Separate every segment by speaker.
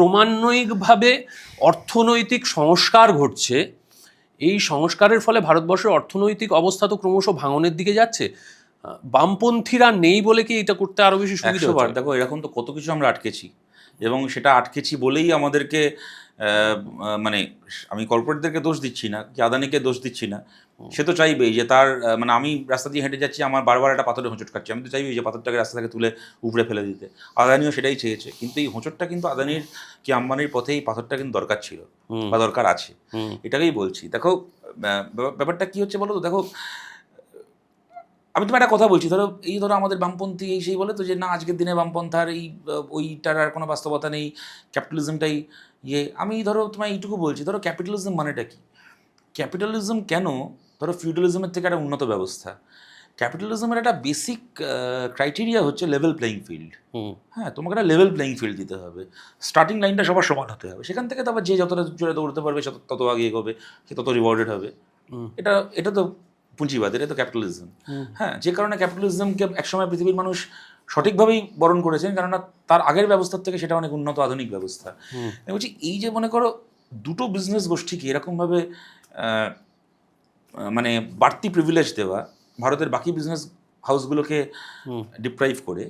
Speaker 1: ক্রমান্বয়িকভাবে অর্থনৈতিক সংস্কার ঘটছে। এই সংস্কারের ফলে ভারতবর্ষের অর্থনৈতিক অবস্থা তো ক্রমশ ভাঙনের দিকে যাচ্ছে। বামপন্থীরা নেই বলে কি এটা করতে আরও বেশি সুবিধা?
Speaker 2: দেখো এরকম তো কত কিছু আমরা আটকেছি। এবং সেটা আটকেছি বলেই আমাদেরকে মানে আমি কর্পোরেটদেরকে দোষ দিচ্ছি না কি আদানিকে দোষ দিচ্ছি না। সে তো চাইবেই যে তার মানে আমি রাস্তা দিয়ে হেঁটে যাচ্ছি আমার বারবার একটা পাথরে হোঁচট খাচ্ছি। আমি তো চাইবেই যে পাথরটাকে রাস্তা থেকে তুলে উপরে ফেলে দিতে। আদানিও সেটাই চেয়েছে। কিন্তু এই হোঁচটটা কিন্তু আদানির কি আম্বানির পথে এই পাথরটা কিন্তু দরকার ছিল বা দরকার আছে। এটাকেই বলছি। দেখো ব্যাপারটা কি হচ্ছে বলো তো? দেখো আমি তোমার একটা কথা বলছি ধরো এই ধরো আমাদের বামপন্থী এই সেই বলে তো যে না আজকের দিনে বামপন্থার এই ওইটার আর কোনো বাস্তবতা নেই ক্যাপিটালিজমটাই ইয়ে। আমি ধরো তোমার এইটুকু বলছি ধরো ক্যাপিটালিজম মানেটা কি? ক্যাপিটালিজম কেন? ধরো ফিউডালিজমের থেকে একটা উন্নত ব্যবস্থা। ক্যাপিটালিজমের একটা বেসিক ক্রাইটেরিয়া হচ্ছে লেভেল প্লেয়িং ফিল্ড হ্যাঁ তোমাকে একটা লেভেল প্লেয়িং ফিল্ড দিতে হবে। স্টার্টিং লাইনটা সবার সমান হতে হবে। সেখান থেকে তারপর যে যতটা জোরে দৌড়তে পারবে তত আগে এগোবে সে তত রিওয়ার্ডেড হবে। এটা এটা তো পুঁজিবাদ এটা তো ক্যাপিটালিজম হ্যাঁ যে কারণে ক্যাপিটালিজমকে একসময় পৃথিবীর মানুষ সঠিকভাবেই বরণ করেছেন কেননা তার আগের ব্যবস্থার থেকে সেটা অনেক উন্নত আধুনিক ব্যবস্থা। আমি বলছি এই যে মনে করো দুটো বিজনেস গোষ্ঠীকে এরকমভাবে মানে বাড়তি প্রিভিলেজ দেওয়া ভারতের বাকি বিজনেস হাউসগুলোকে ডিপ্রাইভ করে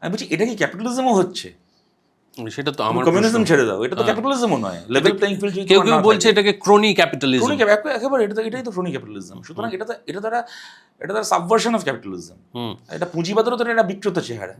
Speaker 2: আমি বলছি এটা কি ক্যাপিটালিজমও হচ্ছে?
Speaker 1: সেটা তো আমার
Speaker 2: কমিউনিজম ছেড়ে দাও এটা তো। ক্যাপিটালিজমও নয় লেভেল প্লেইং ফিল্ড
Speaker 1: কেউ কেউ বলছে এটাকে ক্রনি ক্যাপিটালিজম
Speaker 2: ক্রনিক একেবারে এটা তো এটাই তো ক্রোনি ক্যাপিটালিজম সুতরাং এটা এটা তারা এটা তারা সাবভার্সন অফ ক্যাপিটালিজম এটা পুঁজিবাদেরও তো এটা বিকৃত চেহারা।